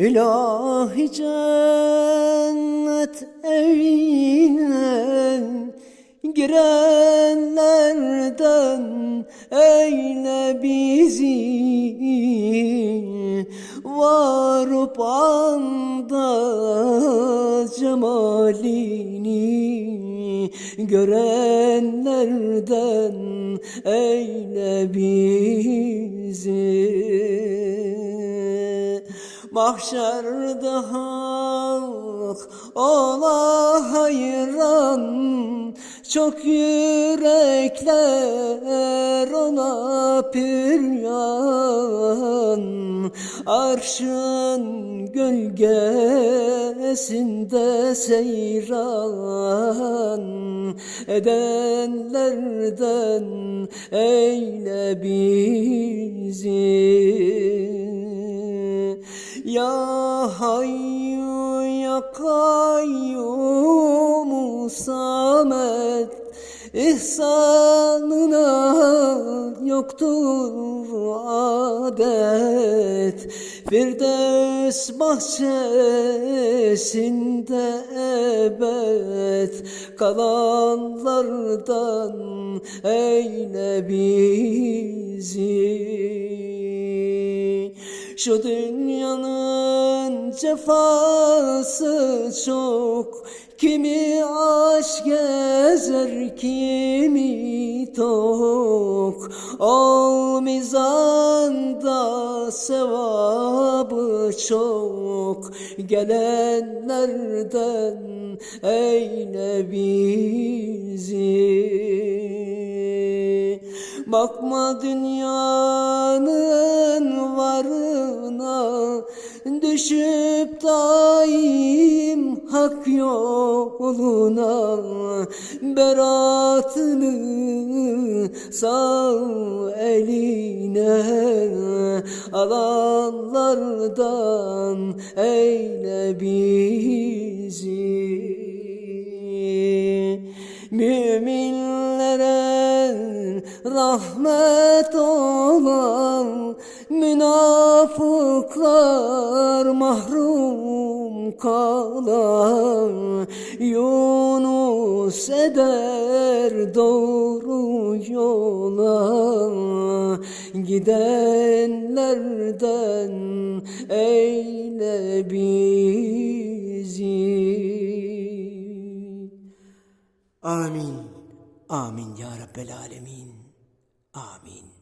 İlahi cennet evine girenlerden eyle bizi. Varıp anda cemalini görenlerden eyle bizi Mahşerde hak ola hayran Çok yürekler ona piryan. Arşın gölgesinde seyran Edenlerden eyle bizi ya Hayyu Ya Kayyum Samet İhsanına yoktur adet. Firdevs bahçesinde ebed. Kalanlardan eyle bizi şu dünyanın cefası çok. Kimi aşk gezer kimi tok. O mizanda sevabı çok. Gelenlerden eyle bizi. Bakma dünyanın Düşüp daim hak yoluna Beratını sağ eline Alanlardan eyle bizi. Müminlere rahmet olan Münafıklar mahrum kalan Yunus eder doğru yola Gidenlerden eyle bizi Amin. Amin ya Rabbel Alemin. Amin.